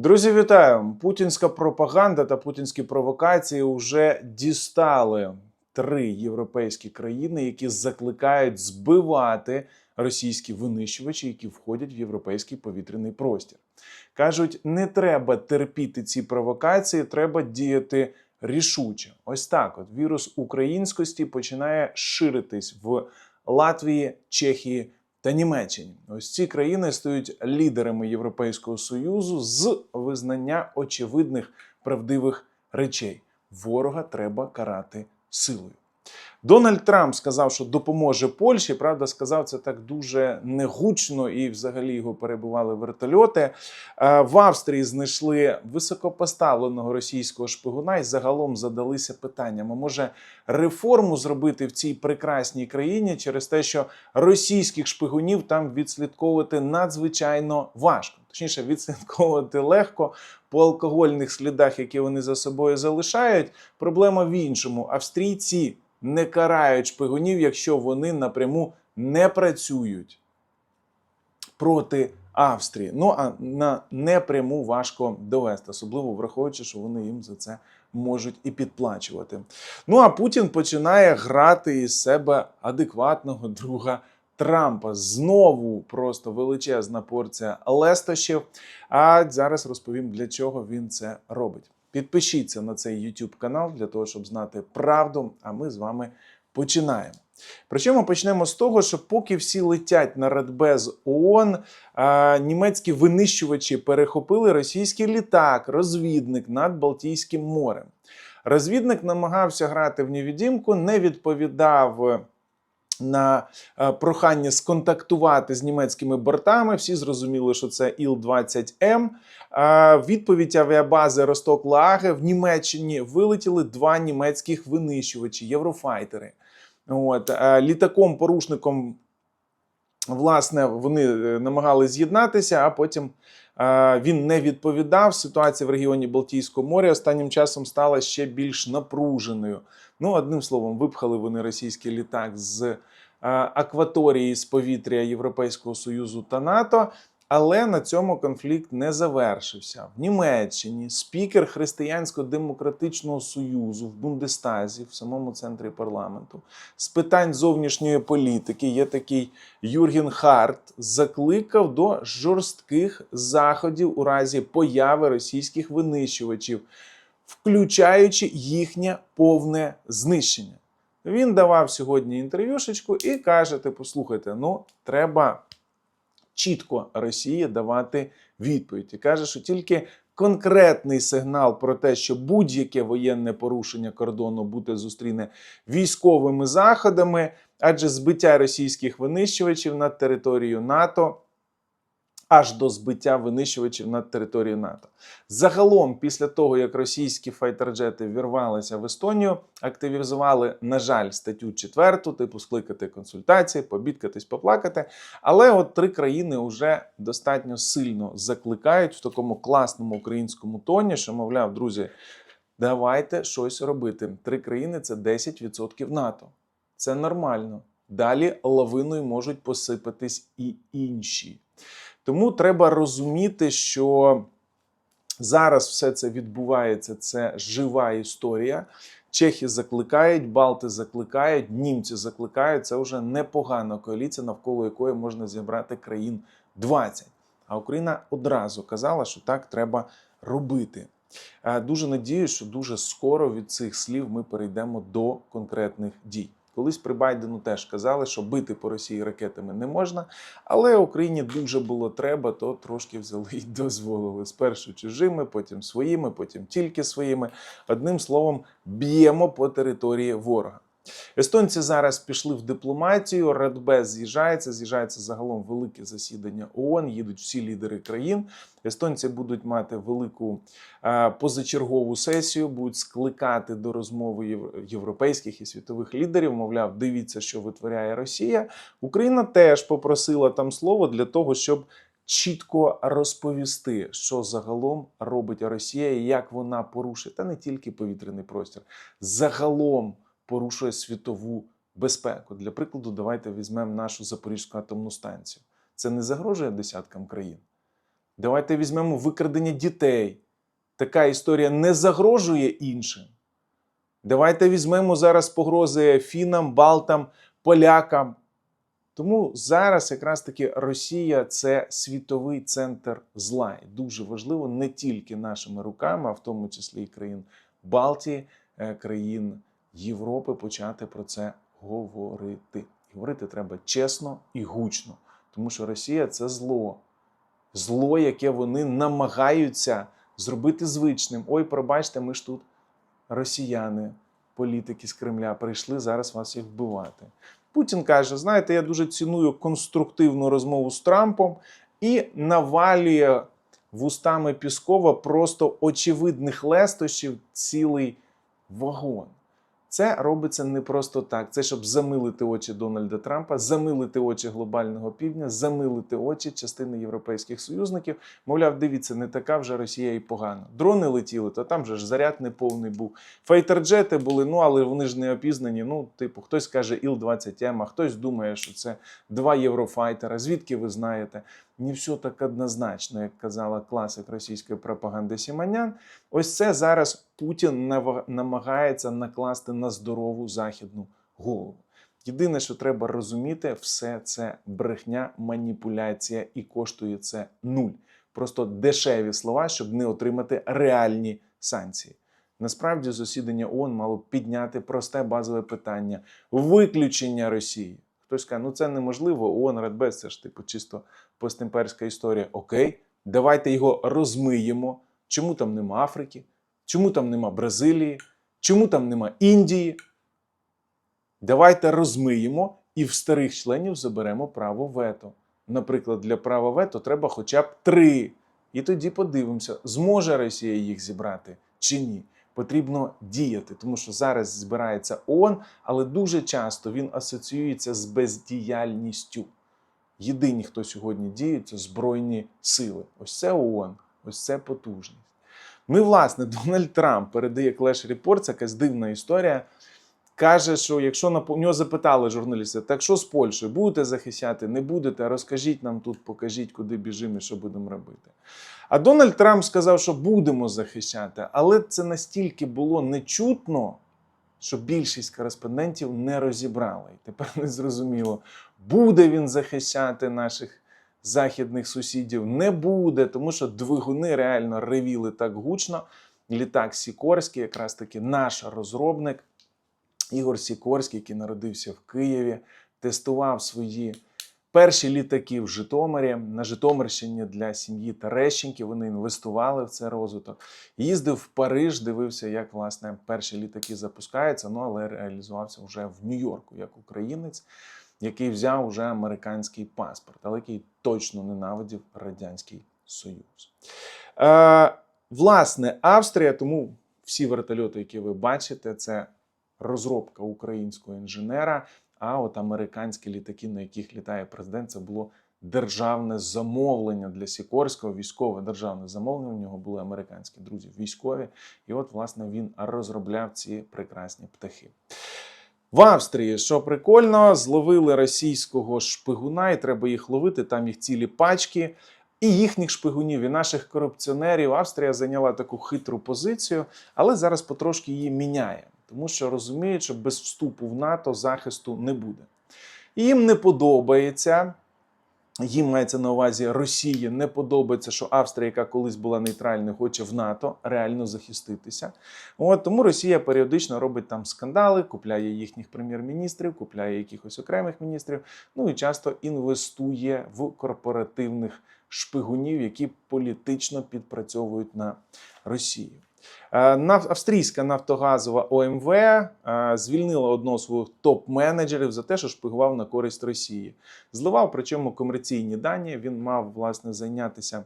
Друзі, вітаю! Путінська пропаганда та путінські провокації вже дістали три європейські країни, які закликають збивати російські винищувачі, які входять в європейський повітряний простір. Кажуть, не треба терпіти ці провокації, треба діяти рішуче. Ось так: от вірус українськості починає ширитись в Латвії, Чехії та Німеччині. Ось ці країни стають лідерами Європейського союзу з визнання очевидних правдивих речей. Ворога треба карати силою. Дональд Трамп сказав, що допоможе Польщі. Правда, сказав це так дуже негучно, і взагалі його перебували вертольоти. Е, В Австрії знайшли високопоставленого російського шпигуна і загалом задалися питаннями: може реформу зробити в цій прекрасній країні через те, що російських шпигунів там відслідковувати надзвичайно важко. Точніше, відслідковувати легко по алкогольних слідах, які вони за собою залишають. Проблема в іншому: австрійці не карають шпигунів, якщо вони напряму не працюють проти Австрії. Ну а на непряму важко довести, особливо враховуючи, що вони їм за це можуть і підплачувати. Ну а Путін починає грати із себе адекватного друга. Трампа знову просто величезна порція лестощів. А зараз розповім, для чого він це робить. Підпишіться на цей YouTube канал для того, щоб знати правду. А ми з вами починаємо. Причому почнемо з того, що поки всі летять на Радбез ООН, а, німецькі винищувачі перехопили російський літак, розвідник над Балтійським морем. Розвідник намагався грати в невідімку, не відповідав на е, прохання сконтактувати з німецькими бортами. Всі зрозуміли, що це Іл-20М. Е, Відповідь авіабази Росток Лаге в Німеччині вилетіли два німецьких винищувачі, єврофайтери. От, е, літаком порушником. Власне, вони е, намагалися з'єднатися, а потім він не відповідав. Ситуація в регіоні Балтійського моря останнім часом стала ще більш напруженою. Ну, одним словом, випхали вони російський літак з е, акваторії з повітря Європейського Союзу та НАТО. Але на цьому конфлікт не завершився. В Німеччині спікер Християнсько-демократичного союзу в Бундестазі, в самому центрі парламенту, з питань зовнішньої політики є такий Юрген Харт, закликав до жорстких заходів у разі появи російських винищувачів, включаючи їхнє повне знищення. Він давав сьогодні інтерв'юшечку і каже: типу, слухайте, ну треба чітко Росії давати відповідь. І каже, що тільки конкретний сигнал про те, що будь-яке воєнне порушення кордону буде зустріне військовими заходами, адже збиття російських винищувачів над територією НАТО. Аж до збиття винищувачів над територією НАТО. Загалом, після того, як російські файтерджети вірвалися в Естонію, активізували, на жаль, статтю 4, типу скликати консультації, побідкатись, поплакати. Але от три країни вже достатньо сильно закликають в такому класному українському тоні, що, мовляв, друзі, давайте щось робити. Три країни це 10% НАТО. Це нормально. Далі лавиною можуть посипатись і інші. Тому треба розуміти, що зараз все це відбувається, це жива історія. Чехи закликають, Балти закликають, німці закликають. Це вже непогана коаліція, навколо якої можна зібрати країн 20. А Україна одразу казала, що так треба робити. Е, Дуже надіюсь, що дуже скоро від цих слів ми перейдемо до конкретних дій. Колись при Байдену теж казали, що бити по Росії ракетами не можна, але Україні дуже було треба, то трошки взяли і дозволили. Спершу чужими, потім своїми, потім тільки своїми. Одним словом, б'ємо по території ворога. Естонці зараз пішли в дипломатію. Радбез з'їжджається, з'їжджається загалом велике засідання ООН. Їдуть всі лідери країн. Естонці будуть мати велику е, позачергову сесію, будуть скликати до розмови єв- європейських і світових лідерів. Мовляв, дивіться, що витворяє Росія. Україна теж попросила там слово для того, щоб чітко розповісти, що загалом робить Росія і як вона порушує, та не тільки повітряний простір, загалом порушує світову безпеку. Для прикладу, давайте візьмемо нашу Запорізьку атомну станцію. Це не загрожує десяткам країн. Давайте візьмемо викрадення дітей. Така історія не загрожує іншим. Давайте візьмемо зараз погрози фінам, балтам, полякам. Тому зараз якраз таки Росія це світовий центр зла. І дуже важливо не тільки нашими руками, а в тому числі і країн Балтії, е, країн Європи почати про це говорити. Говорити треба чесно і гучно, тому що Росія це зло. Зло, яке вони намагаються зробити звичним. Ой, пробачте, ми ж тут росіяни, політики з Кремля, прийшли зараз вас їх вбивати. Путін каже: знаєте, я дуже ціную конструктивну розмову з Трампом і навалює вустами Піскова просто очевидних лестощів цілий вагон. Це робиться не просто так. Це щоб замилити очі Дональда Трампа, замилити очі глобального півдня, замилити очі частини європейських союзників. Мовляв, дивіться, не така вже Росія і погана. Дрони летіли, то там же ж заряд неповний був. Файтерджети були, ну але вони ж не опізнані. Ну, типу, хтось каже Іл-20М, а хтось думає, що це два єврофайтера. Звідки ви знаєте? Не все так однозначно, як казала класик російської пропаганди Сіманян. Ось це зараз Путін намагається накласти на здорову західну голову. Єдине, що треба розуміти, все це брехня, маніпуляція і коштує це нуль. Просто дешеві слова, щоб не отримати реальні санкції. Насправді, засідання ООН мало підняти просте базове питання виключення Росії. Хтось каже, ну це неможливо, ООН, Радбез, це ж типу чисто постімперська історія. Окей, давайте його розмиємо. Чому там нема Африки? Чому там нема Бразилії? Чому там нема Індії? Давайте розмиємо і в старих членів заберемо право вето. Наприклад, для права вето треба хоча б три. І тоді подивимося, зможе Росія їх зібрати чи ні. Потрібно діяти, тому що зараз збирається ООН, але дуже часто він асоціюється з бездіяльністю. Єдині, хто сьогодні діє, це Збройні сили. Ось це ООН, ось це потужність. Ну і власне Дональд Трамп передає Clash Report, це якась дивна історія. Каже, що якщо на нього запитали журналісти, так що з Польщею, будете захищати, не будете, розкажіть нам тут, покажіть, куди біжимо і що будемо робити. А Дональд Трамп сказав, що будемо захищати, але це настільки було нечутно, що більшість кореспондентів не розібрали. І тепер не зрозуміло, буде він захищати наших західних сусідів, не буде, тому що двигуни реально ревіли так гучно. Літак Сікорський, якраз таки наш розробник. Ігор Сікорський, який народився в Києві, тестував свої перші літаки в Житомирі на Житомирщині для сім'ї Терещенки. Вони інвестували в цей розвиток. Їздив в Париж, дивився, як власне перші літаки запускаються. Ну але реалізувався вже в Нью-Йорку як українець, який взяв уже американський паспорт, але який точно ненавидів радянський Союз. Е, власне, Австрія, тому всі вертольоти, які ви бачите, це розробка українського інженера. А от американські літаки, на яких літає президент, це було державне замовлення для Сікорського, військове державне замовлення. У нього були американські друзі військові. І от, власне, він розробляв ці прекрасні птахи. В Австрії, що прикольно, зловили російського шпигуна, і треба їх ловити. Там їх цілі пачки. І їхніх шпигунів, і наших корупціонерів Австрія зайняла таку хитру позицію, але зараз потрошки її міняє, тому що розуміють, що без вступу в НАТО захисту не буде. І їм не подобається. Їм мається на увазі Росії не подобається, що Австрія, яка колись була нейтральною, хоче в НАТО реально захиститися. От тому Росія періодично робить там скандали, купляє їхніх прем'єр-міністрів, купляє якихось окремих міністрів. Ну і часто інвестує в корпоративних шпигунів, які політично підпрацьовують на Росію. Е, Австрійська нафтогазова ОМВ е, звільнила одного з своїх топ-менеджерів за те, що шпигував на користь Росії. Зливав, причому комерційні дані. Він мав власне зайнятися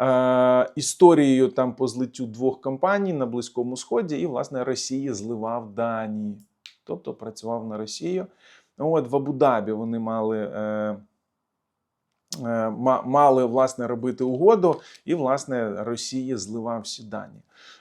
е, історією там по злиттю двох компаній на Близькому Сході, і власне Росії зливав дані, тобто працював на Росію. От в Абу-Дабі вони мали. Ма- Мали власне робити угоду, і власне Росії зливав всі дані.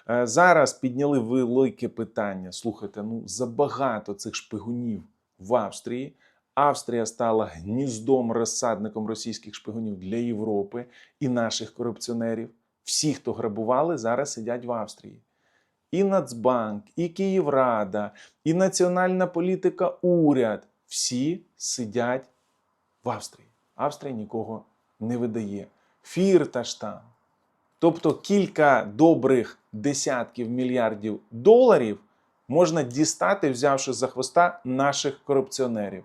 Е, Зараз підняли велике питання. Слухайте, ну забагато цих шпигунів в Австрії. Австрія стала гніздом розсадником російських шпигунів для Європи і наших корупціонерів. Всі, хто грабували, зараз сидять в Австрії. І Нацбанк, і Київрада, і Національна політика, уряд всі сидять в Австрії. Австрія нікого не видає. Фірташтам. Тобто кілька добрих десятків мільярдів доларів можна дістати, взявши за хвоста наших корупціонерів.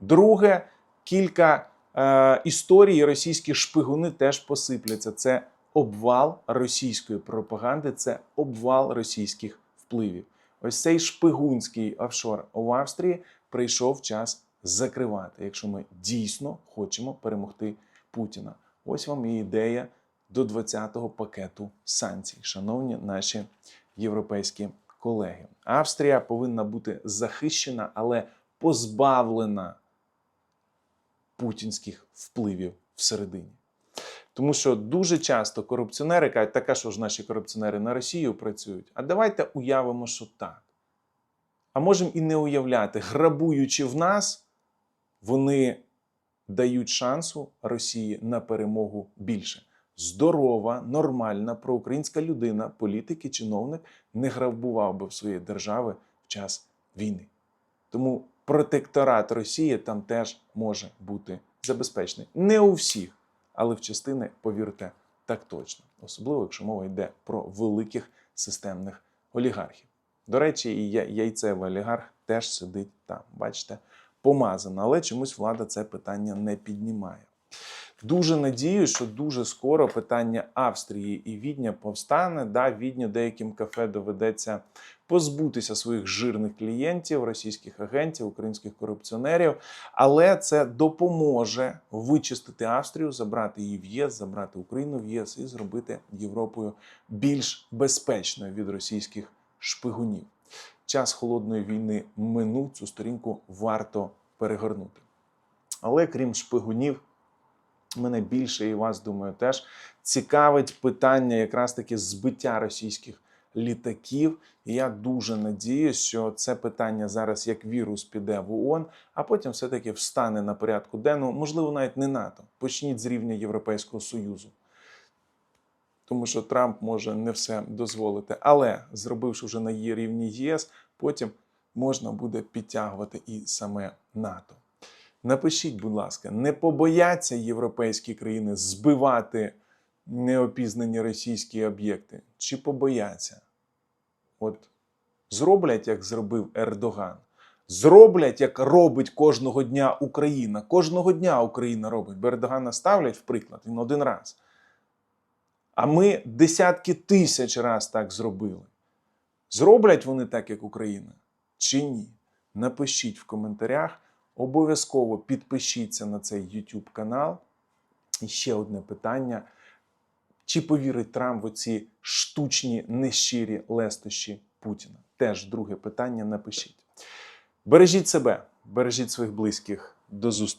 Друге, кілька е, історій російські шпигуни теж посипляться. Це обвал російської пропаганди, це обвал російських впливів. Ось цей шпигунський офшор в Австрії прийшов час закривати, якщо ми дійсно хочемо перемогти Путіна. Ось вам і ідея до 20-го пакету санкцій, шановні наші європейські колеги. Австрія повинна бути захищена, але позбавлена путінських впливів всередині. Тому що дуже часто корупціонери кажуть, така що ж наші корупціонери на Росію працюють. А давайте уявимо, що так. А можемо і не уявляти, грабуючи в нас, вони дають шансу Росії на перемогу більше. Здорова, нормальна проукраїнська людина, політик і чиновник не грабував би в своєї держави в час війни. Тому протекторат Росії там теж може бути забезпечений. Не у всіх, але в частини, повірте, так точно. Особливо, якщо мова йде про великих системних олігархів. До речі, і яйцевий олігарх теж сидить там. Бачите, помазано, але чомусь влада це питання не піднімає. Дуже надію, що дуже скоро питання Австрії і Відня повстане. Да, Відню деяким кафе доведеться позбутися своїх жирних клієнтів, російських агентів, українських корупціонерів, але це допоможе вичистити Австрію, забрати її в ЄС, забрати Україну в ЄС і зробити Європою більш безпечною від російських шпигунів. Час холодної війни минув цю сторінку варто перегорнути. Але крім шпигунів, мене більше і вас, думаю, теж цікавить питання якраз таки збиття російських літаків. Я дуже надіюсь, що це питання зараз як вірус піде в ООН, а потім все-таки встане на порядку денному, можливо, навіть не НАТО. Почніть з рівня Європейського Союзу. Тому що Трамп може не все дозволити. Але зробивши вже на її рівні ЄС, потім можна буде підтягувати і саме НАТО. Напишіть, будь ласка, не побояться європейські країни збивати неопізнані російські об'єкти? Чи побояться? От зроблять, як зробив Ердоган. Зроблять, як робить кожного дня Україна. Кожного дня Україна робить. Бо Ердогана ставлять в приклад він один раз. А ми десятки тисяч раз так зробили. Зроблять вони так, як Україна, чи ні? Напишіть в коментарях. Обов'язково підпишіться на цей YouTube канал. І ще одне питання: чи повірить Трамп в оці штучні нещирі лестощі Путіна? Теж друге питання напишіть. Бережіть себе, бережіть своїх близьких. До зустрічі.